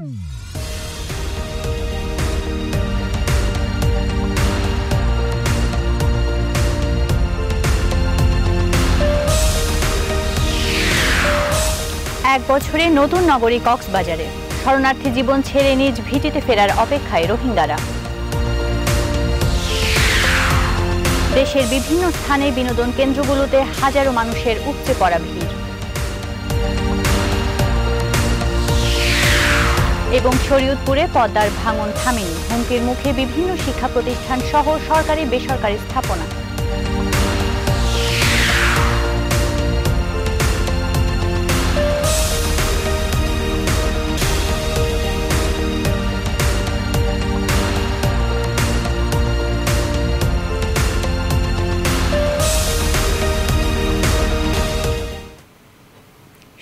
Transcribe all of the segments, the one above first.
এক বছরে নতুন নগরী কক্সবাজারে। শরণার্থী জীবন ছেড়ে নিজ ভিটিতে ফেরার অপেক্ষায় রোহিঙ্গারা। দেশের বিভিন্ন স্থানে বিনোদন কেন্দ্রগুলোতে হাজারো মানুষের উপচে পড়া ভিড়। এবং শরীয়তপুরে পদ্মার ভাঙন থামেনি। হুমকির মুখে বিভিন্ন শিক্ষা প্রতিষ্ঠান সহ সরকারি বেসরকারি স্থাপনা।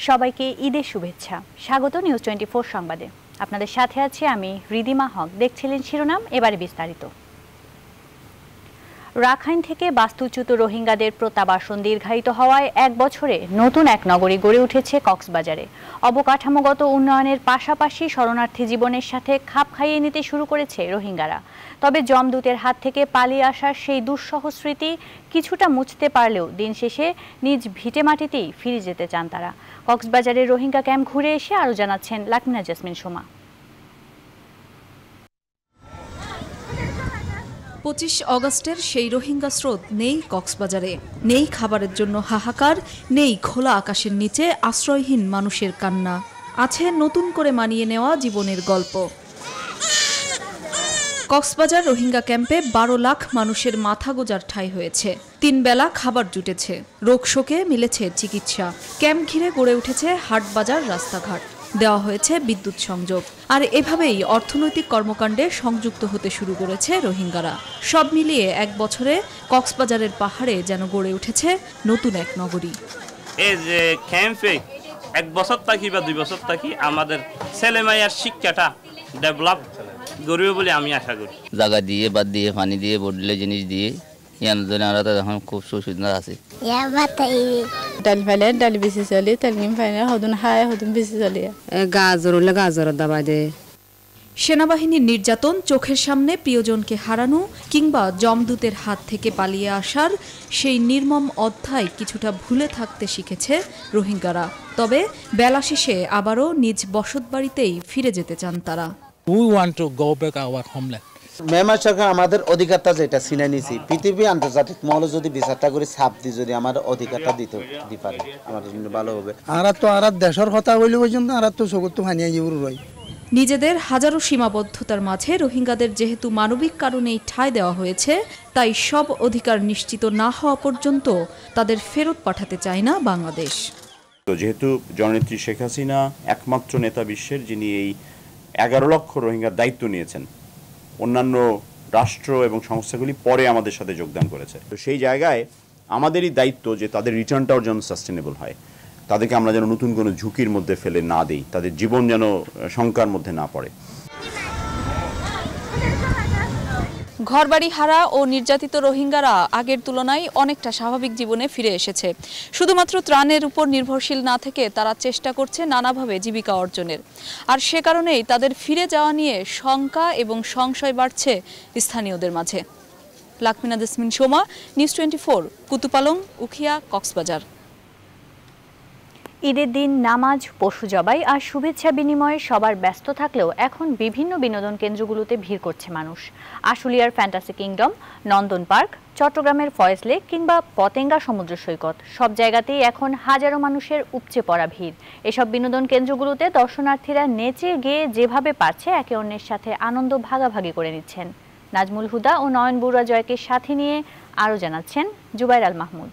সবাইকে ঈদের শুভেচ্ছা। স্বাগত নিউজ টোয়েন্টি ফোর সংবাদে। আপনাদের সাথে আছি আমি রিদিমা হক। দেখছিলেন শিরোনাম, এবারে বিস্তারিত। রাখাইন থেকে বাস্তুচ্যুত রোহিঙ্গাদের প্রত্যাবাসন দীর্ঘায়িত হওয়ায় এক বছরে নতুন এক নগরী গড়ে উঠেছে কক্সবাজারে। অবকাঠামোগত উন্নয়নের পাশাপাশি শরণার্থী জীবনের সাথে খাপ খাইয়ে নিতে শুরু করেছে রোহিঙ্গারা। তবে জমদূতের হাত থেকে পালিয়ে আসার সেই দুঃসহ স্মৃতি কিছুটা মুছতে পারলেও দিন শেষে নিজ ভিটে মাটিতেই ফিরে যেতে চান তারা। কক্সবাজারের রোহিঙ্গা ক্যাম্প ঘুরে এসে আরও জানাচ্ছেন লাকমিনা জাসমিন সোমা। পঁচিশ অগস্টের সেই রোহিঙ্গা স্রোত নেই কক্সবাজারে, নেই খাবারের জন্য হাহাকার, নেই খোলা আকাশের নিচে আশ্রয়হীন মানুষের কান্না। আছে নতুন করে মানিয়ে নেওয়া জীবনের গল্প। কক্সবাজার রোহিঙ্গা ক্যাম্পে বারো লাখ মানুষের মাথা গোজার ঠাঁই হয়েছে। তিন বেলা খাবার জুটেছে। রোগ শোকে মিলেছে চিকিৎসা। ক্যাম্প ঘিরে গড়ে উঠেছে হাটবাজার রাস্তাঘাট। দেওয়া হয়েছে বিদ্যুৎ সংযোগ। আর এভাবেই অর্থনৈতিক কর্মকাণ্ডে সংযুক্ত হতে শুরু করেছে রোহিঙ্গারা। সব মিলিয়ে এক বছরে কক্সবাজারের পাহাড়ে যেন গড়ে উঠেছে নতুন এক নগরী। এই যে ক্যাম্পে এক বছর থাকি বা দুই বছর থাকি আমাদের ছেলে মেয়ের শিক্ষাটা ডেভেলপ করবে বলে আমি আশা করি। জায়গা দিয়ে বাদ দিয়ে পানি দিয়ে বদলে জিনিস দিয়ে bata ini. ডাল ফাইলে ডাল বেশি চলি তেলগিম ফাইলে হদুন হায় হদুন বেশি চলি গাজর হলে গাজরের সেনাবাহিনীর নির্যাতন চোখের সামনে প্রিয়জনকে হারানো কিংবা জমদূতের হাত থেকে পালিয়ে আসার সেই নির্মম অধ্যায় কিছুটা ভুলে থাকতে শিখেছে রোহিঙ্গারা তবে বেলা শেষে আবারও নিজ বসতবাড়িতেই ফিরে যেতে চান তারা We want to go back our homeland. মেমার সরকার আমাদের অধিকারটা যেটা ছিনে নিছি পৃথিবী আন্তর্জাতিক মহলে যদি বিচারটা করে ছাপ যদি আমার অধিকারটা দিতে পারে আমাদের জন্য ভালো হবে। আর তো আর দেশের কথা বলি পর্যন্ত আর তো চকুত তো হানিয়ে যাব রই নিজেদের হাজারো সীমাবদ্ধতার মাঝে রোহিঙ্গাদের যেহেতু মানবিক কারণেই ঠাঁই দেওয়া হয়েছে তাই সব অধিকার নিশ্চিত না হওয়া পর্যন্ত তাদের ফেরত পাঠাতে চায় না বাংলাদেশ। তো যেহেতু জননেত্রী শেখ হাসিনা একমাত্র নেতা বিশ্বের যিনি এই এগারো লক্ষ রোহিঙ্গার দায়িত্ব নিয়েছেন অন্যান্য রাষ্ট্র এবং সংস্থাগুলি পরে আমাদের সাথে যোগদান করেছে। তো সেই জায়গায় আমাদেরই দায়িত্ব যে তাদের রিটার্নটাও যেন সাস্টেনেবল হয়। তাদেরকে আমরা যেন নতুন কোনো ঝুঁকির মধ্যে ফেলে না দিই, তাদের জীবন যেন শঙ্কার মধ্যে না পড়ে। ঘরবাড়ি হারা ও নির্যাতিত রোহিঙ্গারা আগের তুলনায় অনেকটা স্বাভাবিক জীবনে ফিরে এসেছে। শুধুমাত্র ত্রাণের উপর নির্ভরশীল না থেকে তারা চেষ্টা করছে নানাভাবে জীবিকা অর্জনের। আর সে কারণেই তাদের ফিরে যাওয়া নিয়ে শঙ্কা এবং সংশয় বাড়ছে স্থানীয়দের মাঝে। Lakmina Desmin Soma, news twenty four, Kutupalong, Ukhia, Cox's Bazar. ঈদের দিন নামাজ, পশু জবাই আর শুভেচ্ছা বিনিময়ে সবার ব্যস্ত থাকলেও এখন বিভিন্ন বিনোদন কেন্দ্রগুলোতে ভিড় করছে মানুষ। আশুলিয়ার ফ্যান্টাসি কিংডম, নন্দন পার্ক, চট্টগ্রামের ফয়েজ লেক কিংবা পতেঙ্গা সমুদ্র সৈকত, সব জায়গাতেই এখন হাজারো মানুষের উপচে পড়া ভিড়। এসব বিনোদন কেন্দ্রগুলোতে দর্শনার্থীরা নেচে গেয়ে যেভাবে পারছে একে অন্যের সাথে আনন্দ ভাগাভাগি করে নিচ্ছেন। নাজমুল হুদা ও নয়ন বড়ুয়া জয়কে সাথে নিয়ে আরও জানাচ্ছেন জুবাইর আল মাহমুদ।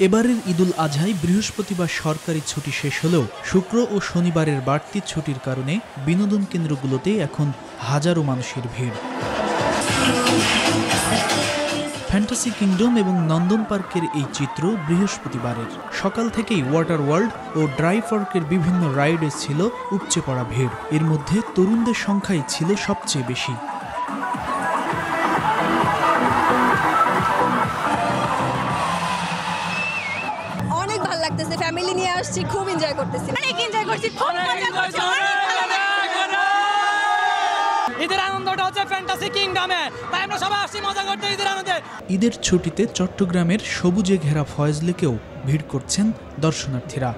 এবারের ঈদুল আজহায় বৃহস্পতিবার সরকারি ছুটি শেষ হলেও শুক্র ও শনিবারের বাড়তি ছুটির কারণে বিনোদন কেন্দ্রগুলোতে এখন হাজারো মানুষের ভিড়। ফ্যান্টাসি কিংডম এবং নন্দন পার্কের এই চিত্র বৃহস্পতিবারের। সকাল থেকেই ওয়াটার ওয়ার্ল্ড ও ড্রাই পার্কের বিভিন্ন রাইডে ছিল উপচে পড়া ভিড়। এর মধ্যে তরুণদের সংখ্যাই ছিল সবচেয়ে বেশি। লাগতেছে ফ্যামিলি নিয়ে আসছি খুব এনজয় করতেছি। অনেক এনজয় করছি খুব মজা করছি ঈদের আনন্দটা হচ্ছে ফ্যান্টাসি কিংডমে তাই আমরা সবাই আসছি মজা করতে ঈদের আনন্দে। ঈদের ছুটিতে চট্টগ্রামের সবুজে ঘেরা ফয়েজ লেকেও ভিড় করছেন দর্শনার্থীরা।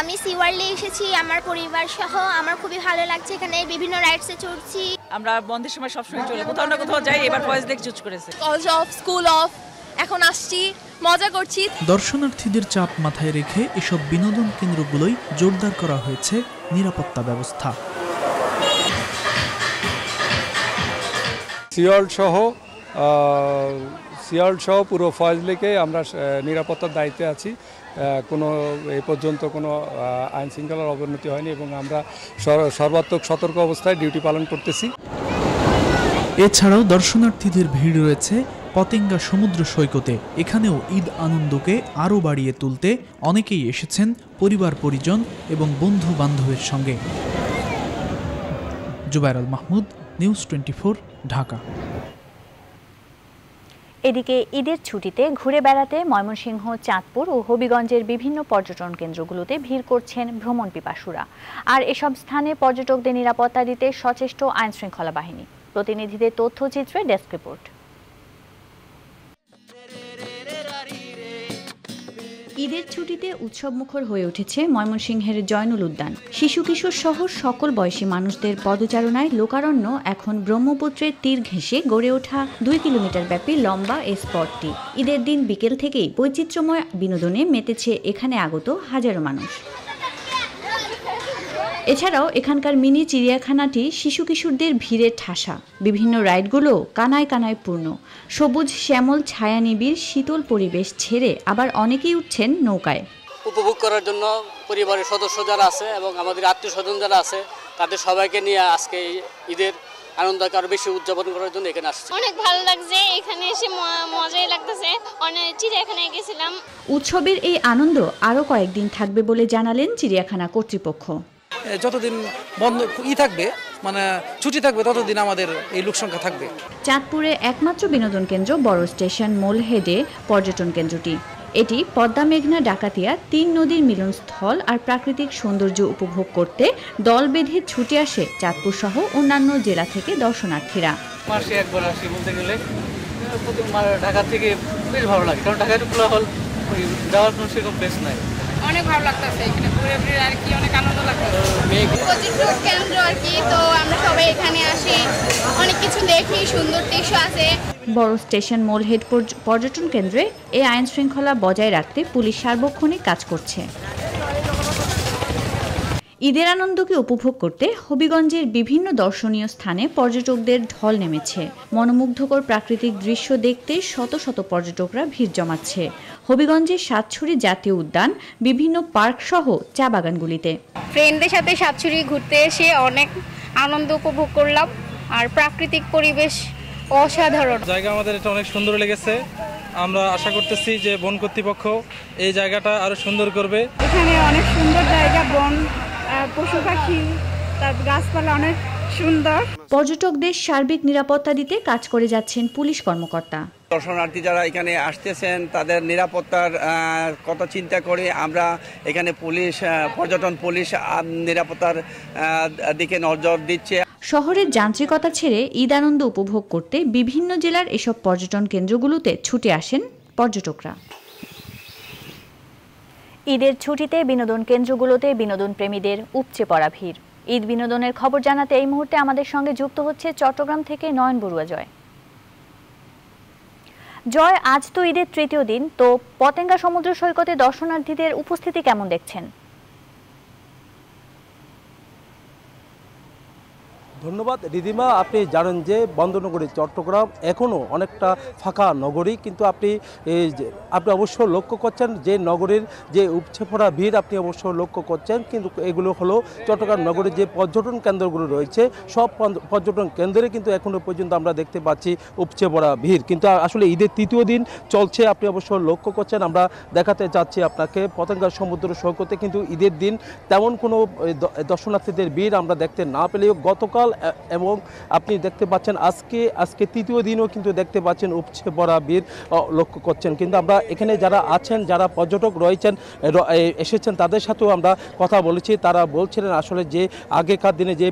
আমি সিওয়ার্লে এসেছি আমার পরিবার সহ আমার খুবই ভালো লাগছে এখানে বিভিন্ন রাইডসে চড়ছি। আমরা বন্ধের সময় সবসময় চলে কোথাও না কোথাও যাই এবার ফয়েজ লেক চুজ করেছে। কলেজ অফ স্কুল অফ এখন আসছি। মজা করছি। দর্শনার্থীদের চাপ মাথায় রেখে এসব বিনোদন কেন্দ্রগুলোই জোরদার করা হয়েছে নিরাপত্তা ব্যবস্থা। সিয়াল সহ সিয়াল সহ পুরো ফয়েজ লেকে আমরা নিরাপত্তার দায়িত্বে আছি। কোনো এ পর্যন্ত কোনো আইন শৃঙ্খলার অবনতি হয়নি এবং আমরা সর- সর্বাত্মক সতর্ক অবস্থায় ডিউটি পালন করতেছি। এছাড়াও দর্শনার্থীদের ভিড় রয়েছে পতেঙ্গা সমুদ্র সৈকতে এখানেও ঈদ আনন্দকে আরও বাড়িয়ে তুলতে অনেকেই এসেছেন পরিবার, পরিজন এবং বন্ধু বান্ধবের সঙ্গে। Zubair Al Mahmud, news twenty Dhaka. এদিকে ঈদের ছুটিতে ঘুরে বেড়াতে ময়মনসিংহ, চাঁদপুর ও হবিগঞ্জের বিভিন্ন পর্যটন কেন্দ্রগুলোতে ভিড় করছেন ভ্রমণ পিপাসুরা। আর এসব স্থানে পর্যটকদের নিরাপত্তা দিতে সচেষ্ট আইনশৃঙ্খলা বাহিনী। প্রতিনিধিদের তথ্যচিত্রে ডেস্ক রিপোর্ট। ঈদের ছুটিতে উৎসবমুখর হয়ে উঠেছে ময়মনসিংহের জয়নুল উদ্যান। শিশু কিশোর সহ সকল বয়সী মানুষদের পদচারণায় লোকারণ্য এখন ব্রহ্মপুত্রের তীর ঘেঁষে গড়ে ওঠা দুই কিলোমিটার ব্যাপী লম্বা এই স্পটটি। ঈদের দিন বিকেল থেকেই বৈচিত্র্যময় বিনোদনে মেতেছে এখানে আগত হাজারো মানুষ। এছাড়াও এখানকার মিনি চিড়িয়াখানাটি শিশু কিশোরদের ভিড়ে ঠাসা। বিভিন্ন রাইডগুলো কানায় কানায় পূর্ণ। সবুজ শ্যামল ছায়া নিবিড় শীতল পরিবেশ ছেড়ে আবার অনেকেই উঠছেন নৌকায়। উপভোগ করার জন্য পরিবারের সদস্য যারা আছে এবং আমাদের আত্মীয় স্বজন যারা আছে তাদের সবাইকে নিয়ে আজকে ঈদের আনন্দকে আরও বেশি উদযাপন করার জন্য এখানে আসছে। অনেক ভালো লাগছে এখানে এসে মজাই লাগতেছে। অনেক চিড়িয়াখানায় গেছিলাম। উৎসবের এই আনন্দ আরও কয়েকদিন থাকবে বলে জানালেন চিড়িয়াখানা কর্তৃপক্ষ। যতদিন বন্ধ ই থাকবে মানে ছুটি থাকবে ততদিন আমাদের এই লোক সংখ্যা থাকবে। চাঁদপুরে একমাত্র বিনোদন কেন্দ্র বড় স্টেশন মোলহেডে পর্যটন কেন্দ্রটি। এটি পদ্মা মেঘনা ডাকাতিয়া তিন নদীর মিলনস্থল আর প্রাকৃতিক সৌন্দর্য উপভোগ করতে দল বেঁধে ছুটে আসে চাঁদপুর সহ অন্যান্য জেলা থেকে দর্শনার্থীরা। মাসে একবার আসি বলতে গেলে ঢাকা থেকে বেশ ভালো লাগে কারণ ঢাকা একটু কোলাহল ওই যাওয়ার কোনো সেরকম প্লেস নাই। অনেক ভালো লাগতেছে এখানে ঘুরে ঘুরে আর কি অনেক আনন্দ লাগতেছে। কেন্দ্র আর কি তো আমরা সবাই এখানে আসি অনেক কিছু দেখি সুন্দর দৃশ্য আছে। বড় স্টেশন মল হেড পর্যটন কেন্দ্রে এই আইন শৃঙ্খলা বজায় রাখতে পুলিশ সার্বক্ষণিক কাজ করছে। ঈদের আনন্দকে উপভোগ করতে হবিগঞ্জের বিভিন্ন দর্শনীয় স্থানে পর্যটকদের ঢল নেমেছে। মনোমুগ্ধকর প্রাকৃতিক দৃশ্য দেখতে শত শত পর্যটকরা ভিড় জমাচ্ছে। হবিগঞ্জের সাতছড়ি জাতীয় উদ্যান বিভিন্ন পার্ক সহ চা বাগানগুলিতে। ফ্রেন্ডদের সাথে সাতছড়ি ঘুরতে এসে অনেক আনন্দ উপভোগ করলাম। আর প্রাকৃতিক পরিবেশ অসাধারণ। জায়গা আমাদের এটা অনেক সুন্দর লেগেছে। আমরা আশা করতেছি যে বন কর্তৃপক্ষ এই জায়গাটা আরও সুন্দর করবে। এখানে অনেক সুন্দর জায়গা বন পশু পাখি তারপর গাছপালা অনেক সুন্দর। পর্যটকদের সার্বিক নিরাপত্তা দিতে কাজ করে যাচ্ছেন পুলিশ কর্মকর্তা। দর্শনার্থী যারা এখানে আসতেছেন তাদের নিরাপত্তার আহ, কথা চিন্তা করে আমরা এখানে পুলিশ পর্যটন পুলিশ নিরাপত্তার আহ, দিকে নজর দিচ্ছে। শহরের যান্ত্রিকতা ছেড়ে ঈদ আনন্দ উপভোগ করতে বিভিন্ন জেলার এসব পর্যটন কেন্দ্রগুলোতে ছুটে আসেন পর্যটকরা। ঈদের ছুটিতে বিনোদন কেন্দ্রগুলোতে বিনোদন প্রেমীদের উপচে পড়া ভিড়। ঈদ বিনোদনের খবর জানাতে এই মুহূর্তে আমাদের সঙ্গে যুক্ত হচ্ছে চট্টগ্রাম থেকে নয়ন বড়ুয়া জয়। জয়, আজ তো ঈদের তৃতীয় দিন, তো পতেঙ্গা সমুদ্র সৈকতে দর্শনার্থীদের উপস্থিতি কেমন দেখছেন? ধন্যবাদ। রিদিমা আপনি জানেন যে বন্দরনগরী, চট্টগ্রাম এখনও অনেকটা ফাঁকা নগরী, কিন্তু আপনি আপনি অবশ্য লক্ষ্য করছেন যে নগরীর যে উপচে পড়া ভিড় আপনি অবশ্য লক্ষ্য করছেন, কিন্তু এগুলো হলো চট্টগ্রাম নগরীর যে পর্যটন কেন্দ্রগুলো রয়েছে, সব পর্যটন কেন্দ্রে কিন্তু এখনও পর্যন্ত আমরা দেখতে পাচ্ছি উপচে পড়া ভিড়। কিন্তু আসলে ঈদের তৃতীয় দিন চলছে, আপনি অবশ্য লক্ষ্য করছেন, আমরা দেখাতে চাচ্ছি আপনাকে, পতেঙ্গা সমুদ্র সৈকতে, কিন্তু ঈদের দিন তেমন কোনো দর্শনার্থীদের ভিড় আমরা দেখতে না পেলেও গতকাল এবং আপনি দেখতে পাচ্ছেন আজকে আজকে তৃতীয় দিনও কিন্তু দেখতে পাচ্ছেন উপচে পড়া ভিড় লক্ষ্য করছেন। কিন্তু আমরা এখানে যারা আছেন, যারা পর্যটক রয়েছেন এসেছেন, তাদের সাথেও আমরা কথা বলেছি। তারা বলছিলেন আসলে যে আগেকার দিনে যে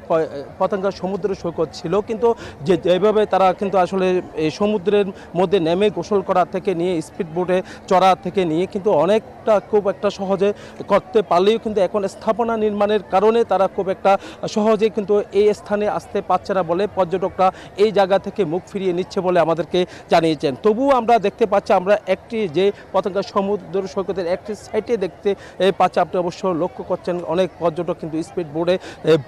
পতঙ্গা সমুদ্র সৈকত ছিল, কিন্তু যে, যেভাবে তারা কিন্তু আসলে এই সমুদ্রের মধ্যে নেমে গোসল করা থেকে নিয়ে, স্পিড বোটে চড়া থেকে নিয়ে কিন্তু অনেকটা খুব একটা সহজে করতে পারলেও কিন্তু এখন স্থাপনা নির্মাণের কারণে তারা খুব একটা সহজে কিন্তু এই স্থানে আসতে পারছে না বলে পর্যটকরা এই জায়গা থেকে মুখ ফিরিয়ে নিচ্ছে বলে আমাদেরকে জানিয়েছেন। তবুও আমরা দেখতে পাচ্ছি, আমরা একটি যে পতঙ্গা সমুদ্র সৈকতের একটি সাইটে দেখতে পাচ্ছি। আপনি অবশ্য লক্ষ্য করছেন, অনেক পর্যটক কিন্তু স্পিড বোর্ডে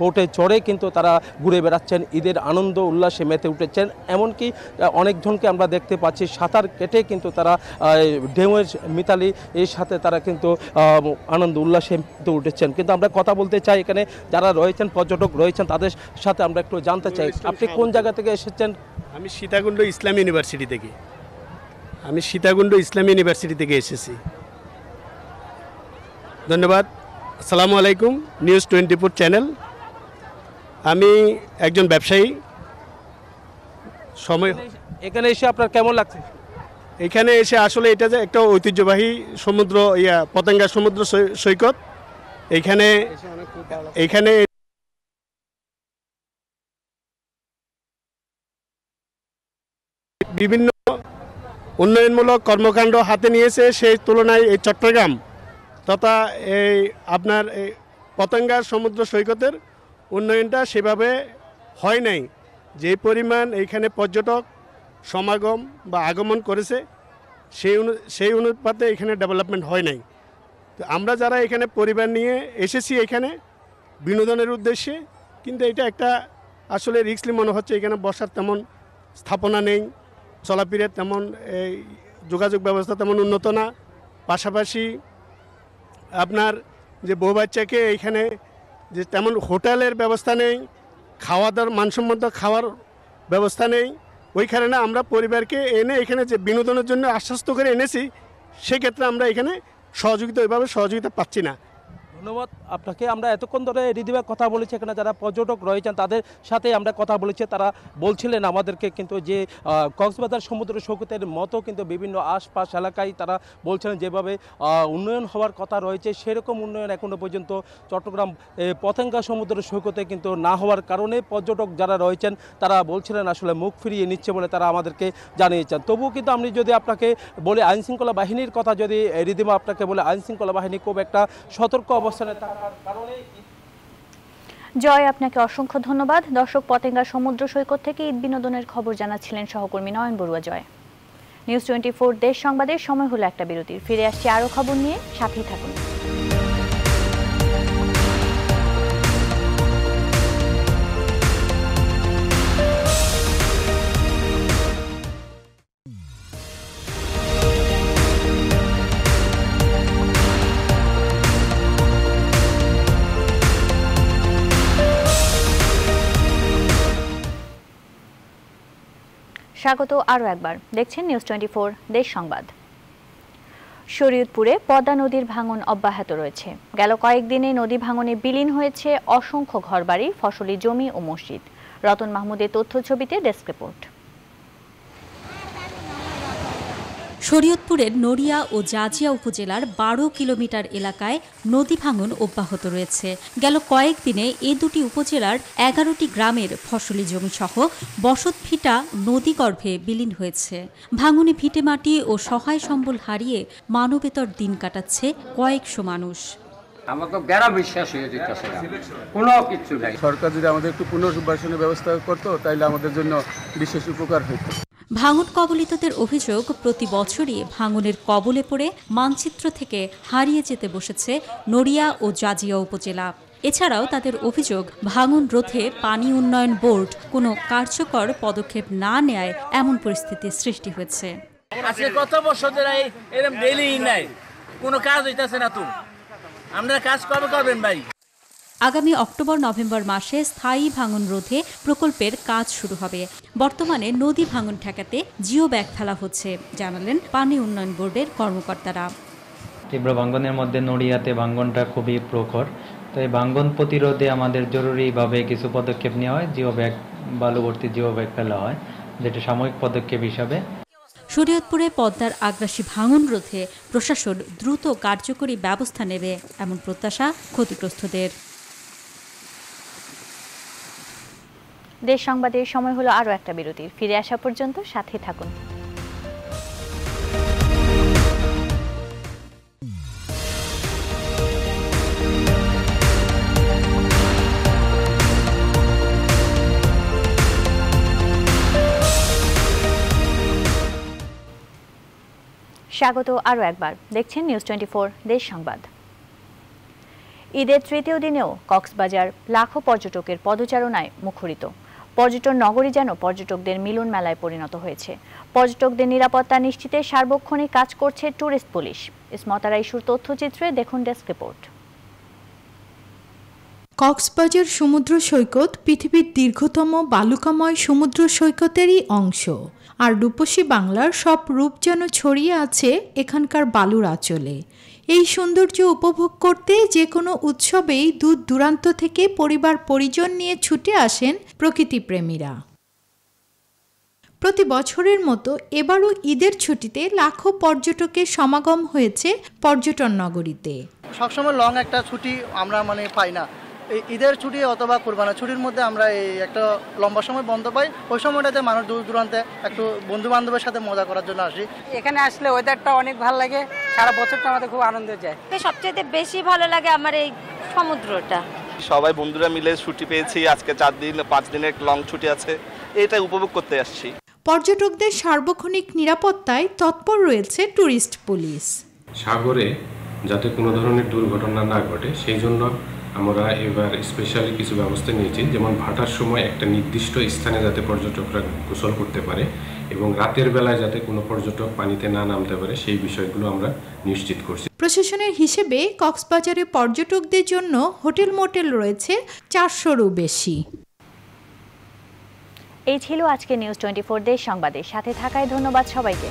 বোটে চড়ে কিন্তু তারা ঘুরে বেড়াচ্ছেন। ঈদের আনন্দ, উল্লাসে মেতে উঠেছেন। এমনকি অনেকজনকে আমরা দেখতে পাচ্ছি, সাঁতার কেটে কিন্তু তারা ঢেউয়ের মিতালি এর সাথে তারা কিন্তু আনন্দ, উল্লাসে মেতে উঠেছেন। কিন্তু আমরা কথা বলতে চাই, এখানে যারা রয়েছেন, পর্যটক রয়েছেন, তাদের সাথে আমরা একটু জানতে চাই আপনি কোন জায়গা থেকে এসেছেন? আমি সীতাকুণ্ড ইসলাম ইউনিভার্সিটি থেকে। আমি সীতাকুণ্ড ইসলাম ইউনিভার্সিটি থেকে এসেছি। ধন্যবাদ। আসসালামু আলাইকুম নিউজ টোয়েন্টি ফোর চ্যানেল। আমি একজন ব্যবসায়ী। সময় এখানে এসে আপনার কেমন লাগছে? এখানে এসে আসলে এটা যে একটা ঐতিহ্যবাহী সমুদ্র ইয়া পতেঙ্গা সমুদ্র সৈকত। এখানে এখানে বিভিন্ন উন্নয়নমূলক কর্মকাণ্ড হাতে নিয়েছে সেই তুলনায় এই চট্টগ্রাম তথা এই আপনার এই পতঙ্গার সমুদ্র সৈকতের উন্নয়নটা সেভাবে হয় নাই। যে পরিমাণ এইখানে পর্যটক সমাগম বা আগমন করেছে, সেই অনু, সেই অনুপাতে এখানে ডেভেলপমেন্ট হয় নাই। তো আমরা যারা এখানে পরিবার নিয়ে এসেছি এখানে বিনোদনের উদ্দেশ্যে, কিন্তু এটা একটা আসলে রিক্সলি মনে হচ্ছে এখানে বসার তেমন স্থাপনা নেই। চলাফেরার তেমন, এই যোগাযোগ ব্যবস্থা তেমন উন্নত না। পাশাপাশি আপনার যে বউ বাচ্চাকে এইখানে যে তেমন হোটেলের ব্যবস্থা নেই খাওয়া দাওয়ার মানসম্মত খাওয়ার ব্যবস্থা নেই ওই কারণে আমরা পরিবারকে এনে এখানে যে বিনোদনের জন্য আশ্বস্ত করে এনেছি, সেক্ষেত্রে আমরা এখানে সহযোগিতা, ওইভাবে সহযোগিতা পাচ্ছি না। ধন্যবাদ। আপনাকে আমরা এতক্ষণ ধরে রিদিবা কথা বলেছি, এখানে যারা পর্যটক রয়েছেন তাদের সাথে আমরা কথা বলেছি। তারা বলছিলেন আমাদেরকে কিন্তু যে কক্সবাজার সমুদ্র সৈকতের মতো কিন্তু বিভিন্ন আশপাশ এলাকায় তারা বলছিলেন যেভাবে উন্নয়ন হওয়ার কথা রয়েছে, সেরকম উন্নয়ন এখনও পর্যন্ত চট্টগ্রাম পতেঙ্গা সমুদ্র সৈকতে কিন্তু না হওয়ার কারণে পর্যটক যারা রয়েছেন তারা বলছিলেন আসলে মুখ ফিরিয়ে নিচ্ছে বলে তারা আমাদেরকে জানিয়েছেন। তবুও কিন্তু আমি যদি আপনাকে বলে, আইনশৃঙ্খলা বাহিনীর কথা যদি রিদিমা আপনাকে বলে আইনশৃঙ্খলা বাহিনী খুব একটা সতর্ক অবস্থানে থাকার কারণে জয়, আপনাকে অসংখ্য ধন্যবাদ। দর্শক পতেঙ্গা সমুদ্র সৈকত থেকে ঈদ বিনোদনের খবর জানাচ্ছিলেন সহকর্মী নয়ন বড়ুয়া জয়। নিউজ টোয়েন্টি দেশ সংবাদের সময় হলো একটা বিরতির। ফিরে আসছি আরও খবর নিয়ে, সাথেই থাকুন। স্বাগত আরও একবার। দেখছেন নিউজ টোয়েন্টি দেশ সংবাদ। শরীয়তপুরে পদ্মা নদীর ভাঙন অব্যাহত রয়েছে। গেল কয়েকদিনে নদী ভাঙনে বিলীন হয়েছে অসংখ্য ঘরবাড়ি, ফসলি জমি ও মসজিদ। রতন মাহমুদের তথ্য ছবিতে ডেস্ক রিপোর্ট। শরীয়তপুরের নড়িয়া ও জাজিয়া উপজেলার বারো কিলোমিটার এলাকায় নদী ভাঙন অব্যাহত রয়েছে। গেল কয়েকদিনে এ দুটি উপজেলার এগারোটি গ্রামের ফসলি জমিসহ বসতভিটা নদীগর্ভে বিলীন হয়েছে। ভাঙনে ভিটেমাটি ও সহায় সম্বল হারিয়ে মানবেতর দিন কাটাচ্ছে কয়েকশো মানুষ। আমার তো বেড়া বিশ্বাস হয়ে যেতেছে কোনো কিছু নাই। সরকার যদি আমাদের একটু পুনর্বাসনের ব্যবস্থা করতো তাহলে আমাদের জন্য বিশেষ উপকার হতো ভাঙন কবলিতদের অভিযোগ, প্রতি বছরই ভাঙনের কবলে পড়ে মানচিত্র থেকে হারিয়ে যেতে বসেছে নড়িয়া ও জাজিয়া উপজেলা। এছাড়াও তাদের অভিযোগ, ভাঙন রোধে পানি উন্নয়ন বোর্ড কোনো কার্যকর পদক্ষেপ না নেয় এমন পরিস্থিতির সৃষ্টি হয়েছে। কত বছর ডেইলি নাই কোনো কাজ হইতাছে না তো। কাজ কবে করবেন ভাই? আগামী অক্টোবর নভেম্বর মাসে স্থায়ী ভাঙন রোধে প্রকল্পের কাজ শুরু হবে। বর্তমানে নদী ভাঙন ঠেকাতে জিও ব্যাগ ফেলা হচ্ছে জানালেন পানি উন্নয়ন বোর্ডের কর্মকর্তারা। তীব্র ভাঙ্গনের মধ্যে নড়িয়াতে ভাঙ্গনটা খুবই প্রখর। তো এই ভাঙ্গন প্রতিরোধে আমাদের জরুরিভাবে কিছু পদক্ষেপ নেওয়া হয় জিও ব্যাগ বালুভর্তি জিও ব্যাগ ফেলা হয় যেটা সাময়িক পদক্ষেপ হিসাবে। শরীয়তপুরে পদ্মার আগ্রাসী ভাঙন রোধে প্রশাসন দ্রুত কার্যকরী ব্যবস্থা নেবে এমন প্রত্যাশা ক্ষতিগ্রস্তদের। দেশ সংবাদের সময় হলো আরও একটা বিরতির। ফিরে আসা পর্যন্ত সাথে থাকুন। স্বাগত আরও একবার। দেখছেন নিউজ টোয়েন্টি দেশ সংবাদ। ঈদের তৃতীয় দিনেও কক্সবাজার লাখো পর্যটকের পদচারণায় মুখরিত। পর্যটন নগরী যেন পর্যটকদের মিলন মেলায় পরিণত হয়েছে। পর্যটকদের নিরাপত্তা নিশ্চিতে সার্বক্ষণিক কাজ করছে ট্যুরিস্ট পুলিশ। ইসমতারা ইস্যুর তথ্যচিত্রে দেখুন ডেস্ক রিপোর্ট। কক্সবাজার সমুদ্র সৈকত পৃথিবীর দীর্ঘতম বালুকাময় সমুদ্র সৈকতেরই অংশ। আর রূপসী বাংলার সব রূপ যেন ছড়িয়ে আছে এখানকার বালুর আঁচলে। এই সৌন্দর্য উপভোগ করতে যে কোনো উৎসবেই দূর দূরান্ত থেকে পরিবার পরিজন নিয়ে ছুটে আসেন প্রকৃতিপ্রেমীরা প্রতি বছরের মতো এবারও ঈদের ছুটিতে লাখো পর্যটকের সমাগম হয়েছে পর্যটন নগরীতে। সবসময় লং একটা ছুটি আমরা মানে পাই না। এই ঈদের ছুটি অথবা কোরবানা ছুটির মধ্যে আমরা এই একটা লম্বা সময় বন্ধ পাই। ওই সময়টাতে মানুষ দূর দূরান্তে একটু বন্ধু বান্ধবের সাথে মজা করার জন্য আসি। এখানে আসলে ওয়েদারটা অনেক ভালো লাগে। সারা বছরটা আমাদের খুব আনন্দ যায়। সবচেয়ে বেশি ভালো লাগে আমার এই সমুদ্রটা। সবাই বন্ধুরা মিলে ছুটি পেয়েছি আজকে চার দিন পাঁচ দিনের লং ছুটি আছে এটা উপভোগ করতে আসছি। পর্যটকদের সার্বক্ষণিক নিরাপত্তায় তৎপর রয়েছে ট্যুরিস্ট পুলিশ। সাগরে যাতে কোনো ধরনের দুর্ঘটনা না ঘটে সেই জন্য আমরা এবার স্পেশালি কিছু ব্যবস্থা নিয়েছি যেমন ভাটার সময় একটা নির্দিষ্ট স্থানে যাতে পর্যটকরা গোসল করতে পারে। এবং রাতের বেলায় যাতে কোনো পর্যটক পানিতে না নামতে পারে সেই বিষয়গুলো আমরা নিশ্চিত করছি। প্রশাসনের হিসেবে কক্সবাজারে পর্যটকদের জন্য হোটেল মোটেল রয়েছে চারশোরও বেশি। এই ছিল আজকে নিউজ টোয়েন্টি ফোর সংবাদের সাথে থাকায় ধন্যবাদ সবাইকে।